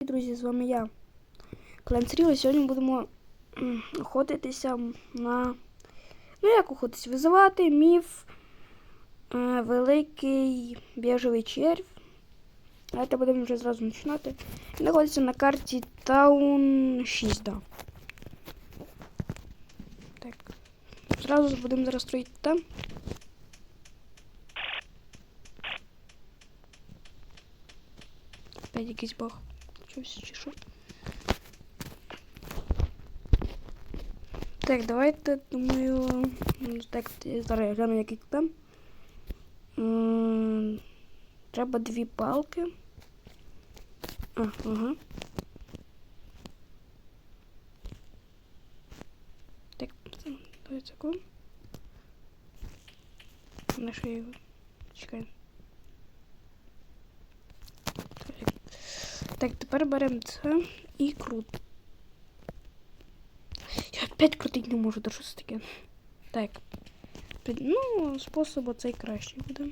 Друзі, з вами я, Клен Сріл, Сьогодні будемо охотитися на. Ну, як охотитися? Визивати міф е, Великий біжевий червь. Давайте будемо вже зразу починати. Він знаходиться на карті Таун 6, да. Так. Зразу будемо зараз строїти там. Опять якийсь баг. Щось чи що. Так, давайте, думаю. Так, я зараз я гляну, який там. Треба дві палки. А, ага. Так, це- давай секунду. На що я його. Чекай. Так, тепер беремо це і крут. Я опять крутити не можу, да що це таке? Так. Ну, спосіб оцей кращий буде.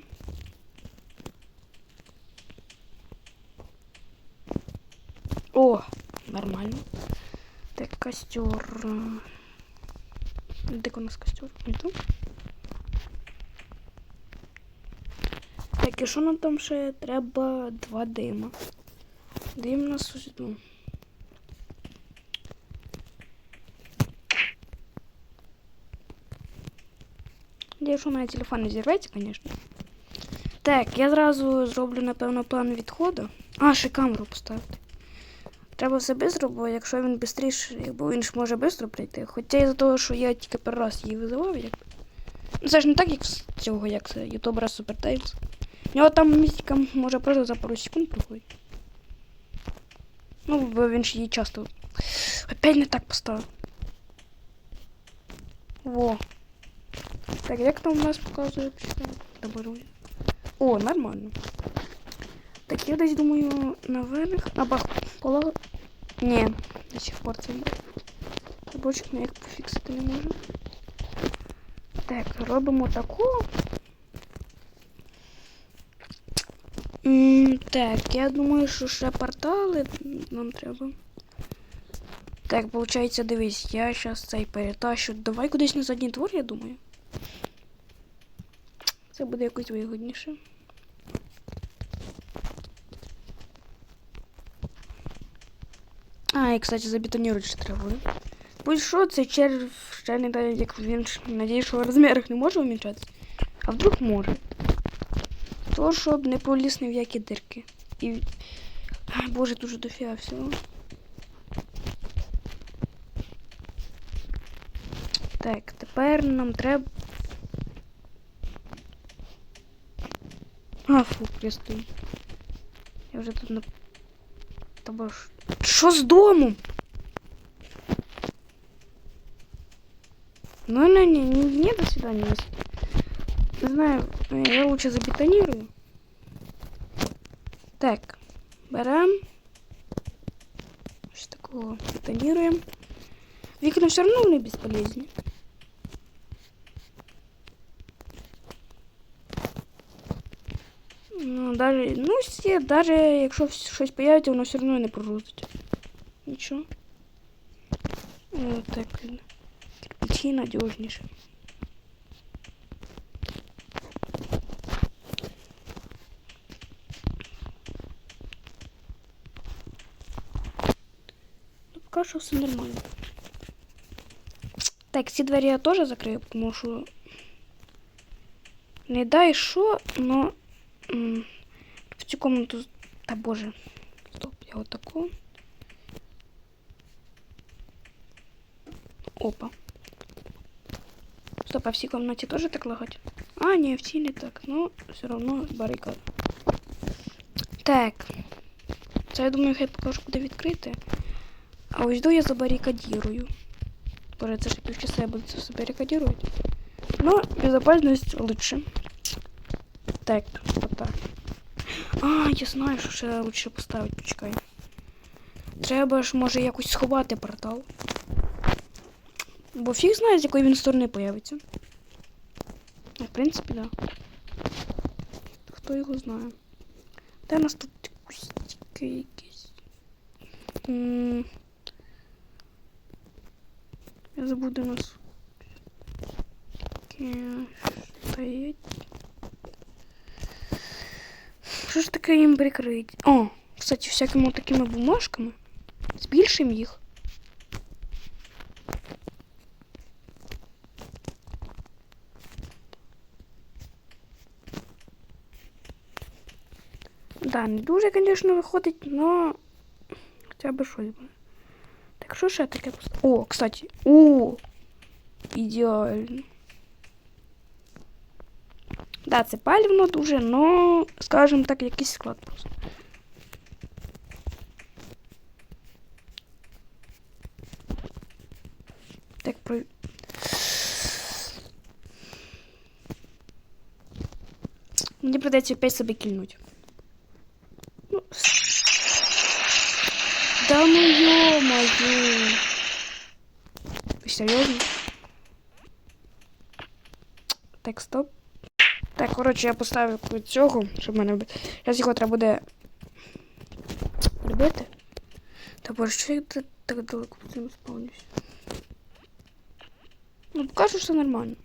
О, нормально. Так, костер. Де у нас костер? Там? Так, і що нам там ще треба два дима? Дим на сузду. Якщо у мене телефон не зірветься, звісно. Так, я зразу зроблю, напевно, план відходу. А, ще камеру поставити. Треба все швидко, бо якщо він швидше, бо він ж може швидко прийти. Хоча із-за того, що я тільки перший раз її визивав, як. Ну, Це ж не так, як з цього, як це ютубера Super У нього там містика може просто за пару секунд проходить. Ну, бо він ж її часто. Опять не так поставив. Во. Так, як там у нас показує? Доберу. О, нормально. Так, я десь думаю наверх. На бах полага. Ні, до сих пор це Рабочок ніяк пофіксити не можу. Так, робимо таку. М, Так, я думаю, що ще портали нам треба. Так, виходить, дивись, я зараз цей перетащу. Давай кудись на задній двор, я думаю. Це буде якось вигодніше. А, і, кстати, забетонувати ще треба. Будь що, цей черв ще не дає, як він ж, надіюсь, що в розмірах не може вмічатися. А вдруг може. То, щоб не проліз ні в які дирки. І... Ай, боже, дуже дофіга всього. Так, тепер нам треба. А, фу, пристою. Я вже тут на. Тобто ж. Що з домом? Ну, не, не, не, не, до свидания. Не знаю, я лучше забетонирую. Так, берем. Что такого? Бетонируем. Вікна все равно вони бесполезні. Ну, даже, ну, все, даже якщо щось появиться, воно все одно не прогрузить. Нічого. О, так. Кирпичі надіжніше. Поки що все нормально. Так, ці двері я теж закрию, тому що не дай що, но в цю комнату. Та боже. Стоп, я вот таку. Опа. Стоп, а в цій комнаті теж так лагать? А, ні, в цій не так. Ну, все равно барикад. Так. Це я думаю, хай покажу, куди відкрити. А ось до я забарикадірую. Боже, це ж півчаса я буду це все барикадірувати. Но безопасность лучше. Так, вот так. А, я знаю, що ще лучше поставити, почекай. Треба ж, може, якось сховати портал. Бо фіг знає, з якої він сторони появиться. Ну, В принципі, да. Хто його знає? Де у нас тут кустики якісь? Я забув, де у нас. Таке стоїть. Що ж таке їм прикрить? О, кстати, всякими такими бумажками. Збільшимо їх. Да, не дуже, звісно, виходить, но хоча б щось буде. Так що ще таке пост... О, кстати. О! Ідеально. Да, це палівно дуже, но, скажімо так, якийсь склад просто. Так, про... Мені придеться опять себе кільнуть. Ну, да ну ё-моё. Ви серйозно? Так, стоп. Так, коротше, я поставив цього, щоб мене вбити. Зараз його треба буде прибити. Та боже, що я так, далеко по цьому спавнюсь? Ну, покажу, що нормально.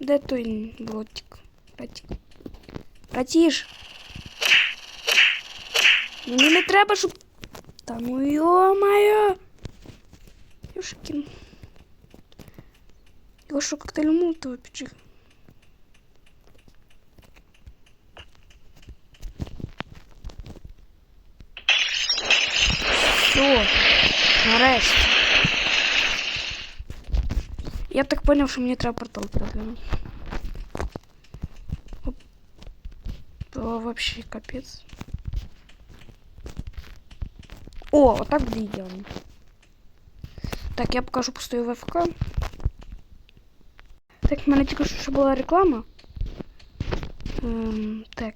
Де той блотик? Братик. Братіш! Мені не треба, щоб... Та ну йо-моє! Юшкін. Його що, коктейль Молотова піджиг? Все, нарешті. Я так понял, що мені треба портал продвинути. Оп. То вообще капець. О, отак буде ідеально. Так, я покажу пустую ВФК. Так, в мене тільки що ще була реклама. Ем, так.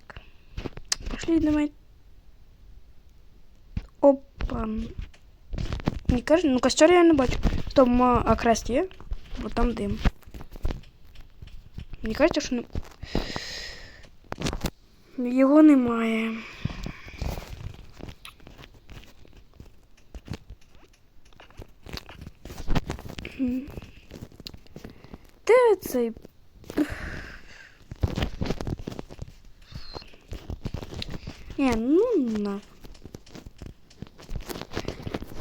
Пошли давай. Опа. Не каже, ну костер я не бачу. А крест є? Бо там дим. Мені кажеться, що не... Його немає. М. Де цей? Ні, ну на.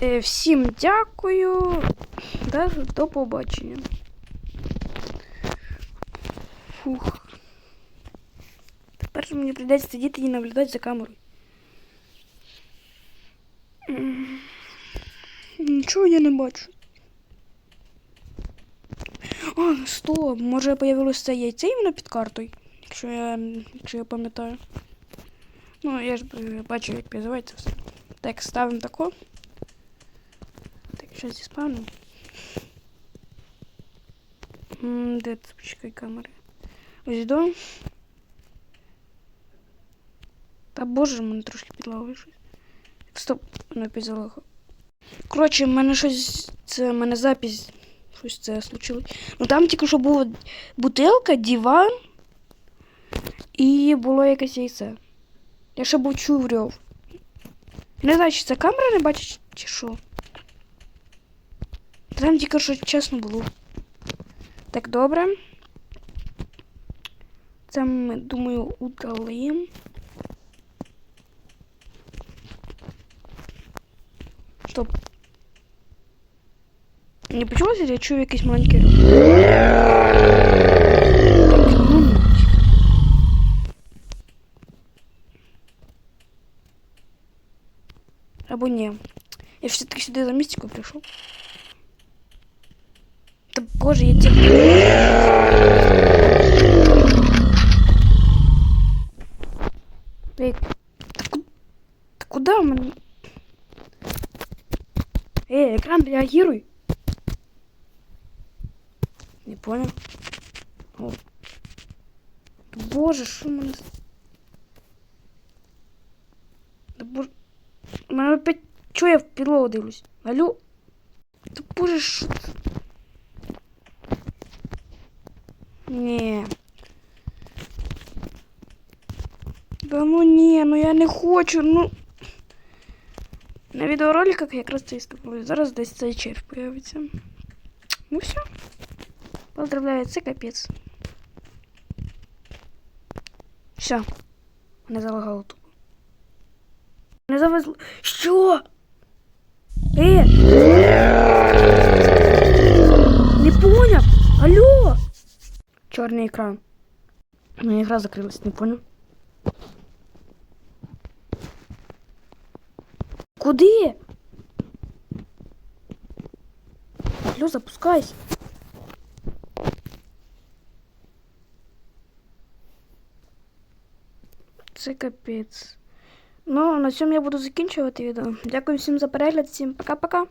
Е, всім дякую. Да, до побачення. Фух. Тепер мені прийдеться сидіти і наблюдати за камерою. Нічого я не бачу. А, стоп, може появилось це яйце іменно під картою, якщо я, якщо я пам'ятаю. Ну, я ж е, бачу, як називається все. Так, ставимо тако. Так, що зі спавном. М, Де це камери? Ось до. Та боже, мене трошки підлагає щось. Стоп, не підзалагав. Коротше, в мене щось. Це в мене запись. Щось це случилось. Ну там тільки що була бутилка, диван і було якесь яйце. Я ще був чув рьов. Не знаю, чи це камера не бачить, чи що. Там тільки що чесно було. Так, добре. Це ми, думаю, удалим. Стоп. Не почулося, я чую якийсь маленький рух. Ну, нафіг. Або ні. Я все-таки сюди за містику прийшов. Та боже, я тебе. Эй, та, ку- та куда мне? Эй, экран, реагируй. Не понял. О. Боже, що в мене. з- Да боже. У мене опять. Чого я в підлогу дивлюсь? Алло? Та боже, що це? Ні. Да ну ні, ну я не хочу, ну. На відеороликах якраз це і ставлю. Зараз десь цей червь появиться. Ну все. Поздравляю, це капець. Все. Не залагало тут. Не завезло. Що? Е! Не поняв! Алло! Чорний екран. Ну, ігра закрилась, не поняв. Куди? Алло, запускайся. Це капець. Ну, на цьому я буду закінчувати відео. Дякую всім за перегляд, всім пока-пока.